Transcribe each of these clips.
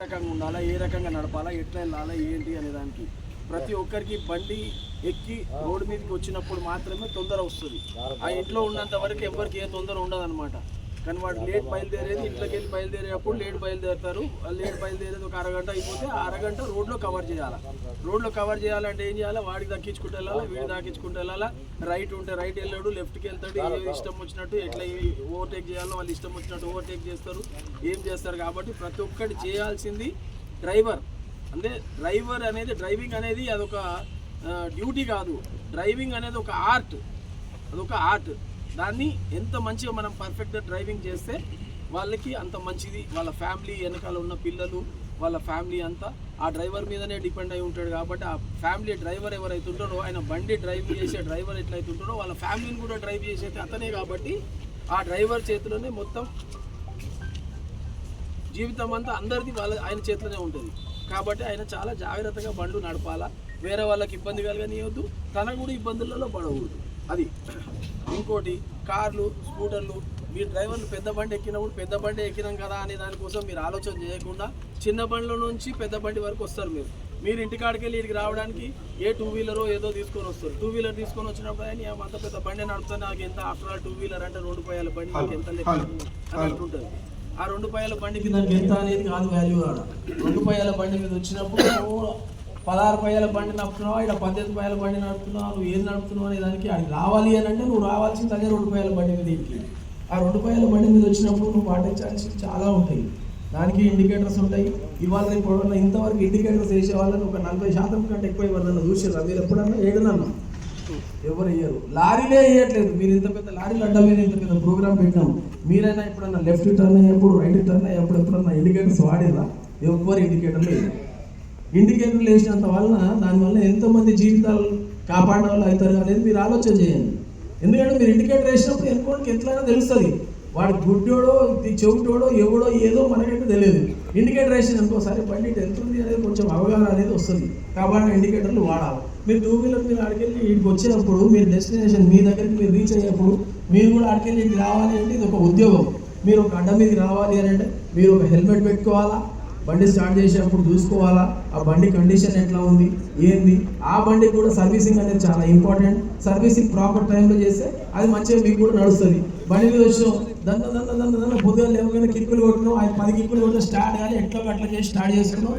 రకంగా ఉండాలా? ఏ రకంగా నడపాలా? ఎట్లా వెళ్ళాలా? ఏంటి అనే దానికి. ప్రతి ఒక్కరికి బండి ఎక్కి రోడ్డు మీదకి వచ్చినప్పుడు మాత్రమే తొందర వస్తుంది. ఆ ఇంట్లో ఉన్నంత వరకు ఎవరికి ఏ తొందర ఉండదు కానీ వాడు లేట్ బయలుదేరేది ఇంట్లోకి వెళ్ళి బయలుదేరేటప్పుడు లేట్ బయలుదేరుతారు. లేట్ బయలుదేరేది ఒక అరగంట అయిపోతే ఆ అరగంట రోడ్లో కవర్ చేయాలి. రోడ్లో కవర్ చేయాలంటే ఏం చేయాలి? వాడికి దక్కించుకుంటూ వెళ్ళాలా వీడికి దక్కించుకుంటూ వెళ్ళాలా? రైట్ ఉంటే రైట్ వెళ్ళాడు లెఫ్ట్కి వెళ్తాడు ఏ ఇష్టం వచ్చినట్టు ఎట్లా ఓవర్టేక్ చేయాలో వాళ్ళు ఇష్టం వచ్చినట్టు ఓవర్టేక్ చేస్తారు ఏం చేస్తారు కాబట్టి ప్రతి ఒక్కటి చేయాల్సింది డ్రైవర్ అంటే డ్రైవర్ అనేది డ్రైవింగ్ అనేది అదొక డ్యూటీ కాదు. డ్రైవింగ్ అనేది ఒక ఆర్ట్ అదొక ఆర్ట్ దాన్ని ఎంత మంచిగా మనం పర్ఫెక్ట్గా డ్రైవింగ్ చేస్తే వాళ్ళకి అంత మంచిది. వాళ్ళ ఫ్యామిలీ వెనకాల ఉన్న పిల్లలు వాళ్ళ ఫ్యామిలీ అంతా ఆ డ్రైవర్ మీదనే డిపెండ్ అయి ఉంటాడు కాబట్టి ఆ ఫ్యామిలీ డ్రైవర్ ఎవరైతే ఉంటాడో ఆయన బండి డ్రైవ్ చేసే డ్రైవర్ ఎట్లయితే ఉంటాడో వాళ్ళ ఫ్యామిలీని కూడా డ్రైవ్ చేసేది అతనే కాబట్టి ఆ డ్రైవర్ చేతిలోనే మొత్తం జీవితం అంతా అందరిది వాళ్ళ ఆయన చేతిలోనే ఉంటుంది. కాబట్టి ఆయన చాలా జాగ్రత్తగా బండు నడపాలా. వేరే వాళ్ళకి ఇబ్బంది కలగనియొద్దు. తన కూడా ఇబ్బందులలో పడకూడదు. అది. ఇంకోటి కార్లు స్కూటర్లు మీరు డ్రైవర్లు పెద్ద బండి ఎక్కినప్పుడు పెద్ద బండి ఎక్కినాం కదా అనే దానికోసం మీరు ఆలోచన చేయకుండా చిన్న బండ్ల నుంచి పెద్ద బండి వరకు వస్తారు మీరు. మీరు ఇంటికాడికి వెళ్ళి ఇక్కడికి రావడానికి ఏ టూ వీలరో ఏదో తీసుకొని వస్తారు. టూ వీలర్ తీసుకొని వచ్చినప్పుడు ఆయన అంత పెద్ద బండి నడుపుతా నాకు ఎంత ఆఫ్టర్ ఆల్ టూ వీలర్ అంటే రెండు రూపాయల బండి నాకు ఎంత లెక్క అని అంటుంటుంది ఆ రెండు పాయల బండికి దానికి ఎంత అనేది కాదు వాల్యూ రెండు పాయల బండి మీద వచ్చినప్పుడు పదహారు పాయల బండి నడుపుతున్నావు? ఇక్కడ పద్దెనిమిది పాయల బండి నడుపుతున్నావు? నువ్వు ఏది నడుపుతున్నావు అనే దానికి అది రావాలి అని అంటే నువ్వు రావాల్సింది అదే రెండు పైల బండి మీద ఇంటికి ఆ రెండు పైల బండి మీద వచ్చినప్పుడు నువ్వు పాటించాల్సి చాలా ఉంటాయి. దానికి ఇండికేటర్స్ ఉంటాయి. ఇవాళ రేపు ఎవరన్నా ఇంతవరకు ఇండికేటర్స్ వేసే వాళ్ళని ఒక నలభై శాతం కంటే ఎక్కువ ఎవరన్నా చూసారు మీరు ఎప్పుడన్నా ఏడునన్నా ఎవరు వేయరు. లారీలే వేయట్లేదు. మీరు ఇంత పెద్ద లారీలు అడ్డం మీద ఇంత పెద్ద ప్రోగ్రామ్ పెట్టినాం. మీరైనా ఎప్పుడన్నా లెఫ్ట్ టర్న్ అయ్యేప్పుడు రైట్ టర్న్ అయ్యేప్పుడు ఎప్పుడన్నా ఇండికేటర్స్ వాడేదా ఎవరు ఇండికేటర్లు వేయరు. ఇండికేటర్లు వేసినంత వలన దానివల్ల ఎంతోమంది జీవితాలు కాపాడిన వాళ్ళు అవుతారు అనేది మీరు ఆలోచన చేయండి. ఎందుకంటే మీరు ఇండికేటర్ వేసినప్పుడు ఎన్నుకోవడానికి ఎట్లయినా తెలుస్తుంది. వాడు గుడ్డోడో ఈ చెవిటోడో ఎవడో ఏదో మనకైతే తెలియదు. ఇండికేటర్ వేసిన ఇంకోసారి బండి ఎంత ఉంది అనేది కొంచెం అవగాహన అనేది వస్తుంది. కాబట్టి ఇండికేటర్లు వాడాలి. మీరు టూ వీలర్ మీరు ఆడికెళ్ళి ఇక్కడికి వచ్చినప్పుడు మీరు డెస్టినేషన్ మీ దగ్గరికి మీరు రీచ్ అయ్యేప్పుడు మీరు కూడా ఆడికెళ్ళి ఇక్కడికి రావాలి అంటే ఇది ఒక ఉద్యోగం. మీరు ఒక అడ్డ మీదకి రావాలి అని అంటే మీరు ఒక హెల్మెట్ పెట్టుకోవాలా? బండి స్టార్ట్ చేసేటప్పుడు చూసుకోవాలా? ఆ బండి కండిషన్ ఎట్లా ఉంది? ఏంది? ఆ బండి కూడా సర్వీసింగ్ అనేది చాలా ఇంపార్టెంట్ సర్వీసింగ్ ప్రాపర్ టైంలో చేస్తే అది మంచిగా మీకు కూడా నడుస్తుంది. బండి మీద వచ్చినాం దండ దండ దండ దండ పొద్దుగా లేవగానే కిక్కులు కొట్టినాం. అది పది కిక్కులు కొట్టిన స్టార్ట్ కానీ ఎట్లా అట్లా చేసి స్టార్ట్ చేసుకున్నాం.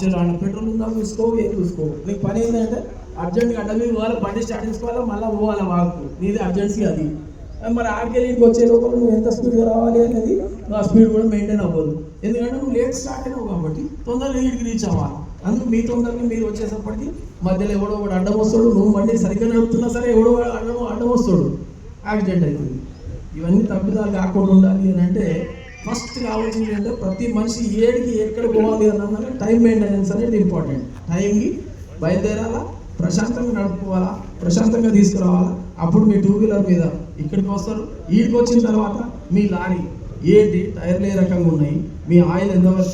చలో అన్న పెట్రోల్ ఉందా? చూసుకో ఏం చూసుకో. నీకు పని ఏంటంటే అర్జెంట్గా అడ్డ మీద పోవాలి బండి స్టార్ట్ చేసుకోవాలా మళ్ళీ పోవాలా వాకు నీది అర్జెన్సీ అది. మరి ఆడికెళ్ళి వచ్చే లోపల నువ్వు ఎంత స్పీడ్గా రావాలి అనేది ఆ స్పీడ్ కూడా మెయింటైన్ అవ్వదు. ఎందుకంటే నువ్వు లేట్ స్టార్ట్ అయినావు కాబట్టి తొందరగా ఇంటికి రీచ్ అవ్వాలి. అందుకు మీ తొందరగా మీరు వచ్చేసప్పటికి మధ్యలో ఎవడో ఒకడు అడ్డం వస్తాడు నువ్వు బండి సరిగ్గా నడుపుతున్నా సరే ఎవడో అడ్డం అడ్డం వస్తాడు. యాక్సిడెంట్ అవుతుంది ఇవన్నీ తప్పిదాలు కాకుండా ఉండాలి అని అంటే ఫస్ట్ ఆలోచించింది ఏంటంటే ప్రతి మనిషి ఏడికి ఎక్కడ పోవాలి అన్నది టైం మెయింటెనెన్స్ అనేది ఇంపార్టెంట్ టైంకి బయలుదేరాలా? ప్రశాంతంగా నడుపుకోవాలా? ప్రశాంతంగా తీసుకురావాలా? అప్పుడు మీ టూ వీలర్ మీద ఇక్కడికి వస్తారు ఈడికి వచ్చిన తర్వాత మీ లారీ. ఏంటి టైర్లు ఏ రకంగా ఉన్నాయి? మీ ఆయిల్ ఎంతవరకు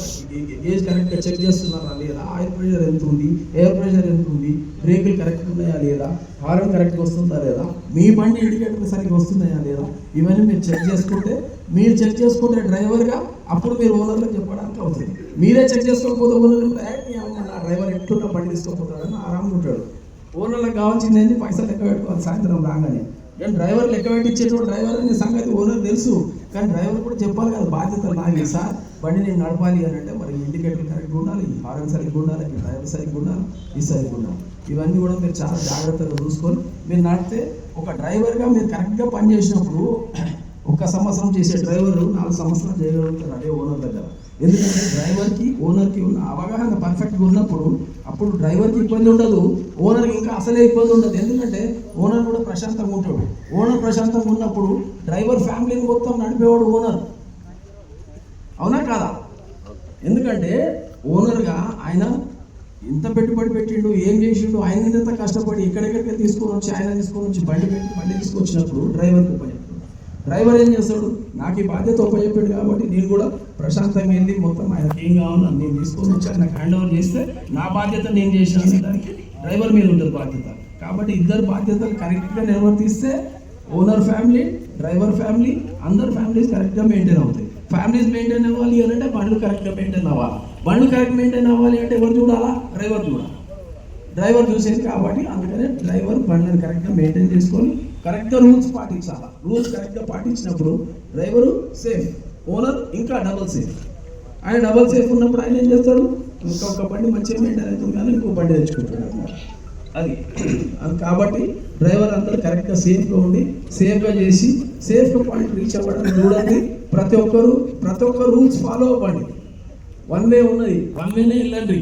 గేజ్ కరెక్ట్గా చెక్ చేస్తున్నారా లేదా? ఆయిల్ ప్రెషర్ ఎంత ఉంది? ఎయిర్ ప్రెషర్ ఎంత ఉంది? బ్రేకులు కరెక్ట్గా ఉన్నాయా లేదా? హార్న్ కరెక్ట్గా వస్తుందా లేదా? మీ బండి ఇండికేటర్ సరిగ్గా వస్తున్నాయా లేదా? ఇవన్నీ మీరు చెక్ చేసుకుంటే మీరు చెక్ చేసుకుంటే డ్రైవర్గా అప్పుడు మీరు ఓనర్లకు చెప్పడానికి అవుతుంది మీరే చెక్ చేసుకోకపోతే ఓనర్లు నా డ్రైవర్ ఎట్లున్నా బండి తీసుకోపోతాడని ఆరాంగా ఉంటాడు. ఓనర్లకు కావాల్సింది ఏంటి పైసలు లెక్క పెట్టుకోవాలి సాయంత్రం రాగానే. నేను డ్రైవర్ లెక్క పెట్టించేటప్పుడు డ్రైవర్ అనే సంగతి ఓనర్ తెలుసు. కానీ డ్రైవర్ కూడా చెప్పాలి కదా బాధ్యత నాది సార్. బండి నేను నడపాలి అని అంటే మరి ఇండికేటర్ కరెక్ట్గా ఉండాలి హారన్ సరిగ్గా ఉండాలి డ్రైవర్ సరిగ్గా ఉండాలి ఈ సరిగ్గా ఉండాలి. ఇవన్నీ కూడా మీరు చాలా జాగ్రత్తగా చూసుకొని మీరు నడితే ఒక డ్రైవర్గా మీరు కరెక్ట్గా పని చేసినప్పుడు ఒక సంవత్సరం చేసే డ్రైవర్ నాలుగు సంవత్సరాలు చేయగలుగుతారు అదే ఓనర్ దగ్గర. ఎందుకంటే డ్రైవర్కి ఓనర్కి ఉన్న అవగాహన పర్ఫెక్ట్గా ఉన్నప్పుడు అప్పుడు డ్రైవర్కి ఇబ్బంది ఉండదు ఓనర్కి ఇంకా అసలే ఇబ్బంది ఉండదు. ఎందుకంటే ఓనర్ కూడా ప్రశాంతంగా ఉంటాడు. ఓనర్ ప్రశాంతంగా ఉన్నప్పుడు డ్రైవర్ ఫ్యామిలీని మొత్తం నడిపేవాడు ఓనర్. అవునా కాదా? ఎందుకంటే ఓనర్గా ఆయన ఎంత పెట్టుబడి పెట్టిండు ఏం చేసిండు ఆయన ఎంత కష్టపడి ఎక్కడెక్కడికి తీసుకొని వచ్చి ఆయన తీసుకొని వచ్చి బండి పెట్టి బండి తీసుకొచ్చినప్పుడు డ్రైవర్కి ఉపయోగపడుతుంది డ్రైవర్ ఏం చేస్తాడు? నాకు ఈ బాధ్యత ఉపయోగపడి కాబట్టి నేను కూడా ప్రశాంతమైంది మొత్తం ఆయనకి ఏం కావాలో నేను తీసుకొని వచ్చి ఆయనకు హ్యాండ్ ఓవర్ చేస్తే నా బాధ్యత నేను చేసిన దానికి డ్రైవర్ మీద ఉంటుంది బాధ్యత. కాబట్టి ఇద్దరు బాధ్యతలు కరెక్ట్గా నిర్వర్తిస్తే ఓనర్ ఫ్యామిలీ డ్రైవర్ ఫ్యామిలీ అందరు ఫ్యామిలీస్ కరెక్ట్గా మెయింటైన్ అవుతాయి. ఫ్యామిలీస్ మెయింటైన్ అవ్వాలి అని అంటే బండ్లు కరెక్ట్గా మెయింటైన్ అవ్వాలి. బండ్లు కరెక్ట్ మెయింటైన్ అవ్వాలి అంటే ఎవరు చూడాలా? డ్రైవర్ చూడాలి. డ్రైవర్ చూసేది కాబట్టి అందుకనే డ్రైవర్ బండ్లను కరెక్ట్గా మెయింటైన్ చేసుకొని కరెక్ట్గా రూల్స్ పాటించాలి? రూల్స్ కరెక్ట్గా పాటించినప్పుడు డ్రైవరు సేఫ్ ఓనర్ ఇంకా డబుల్ సేఫ్ ఆయన డబుల్ సేఫ్ ఉన్నప్పుడు ఆయన ఏం చేస్తాడు? ఇంకొక బండి మంచిగా మెయింటైన్ అవుతుంది కానీ ఇంకో బండి తెచ్చుకుంటాడు. అది. అది కాబట్టి డ్రైవర్ అందరూ కరెక్ట్గా సేఫ్గా ఉండి సేఫ్గా చేసి సేఫ్గా పాయింట్ రీచ్ అవ్వడానికి చూడండి. ప్రతి ఒక్కరు ప్రతి ఒక్క రూల్స్ ఫాలో అవ్వండి. వన్ వే ఉన్నది. వన్ వేనే వెళ్ళండి.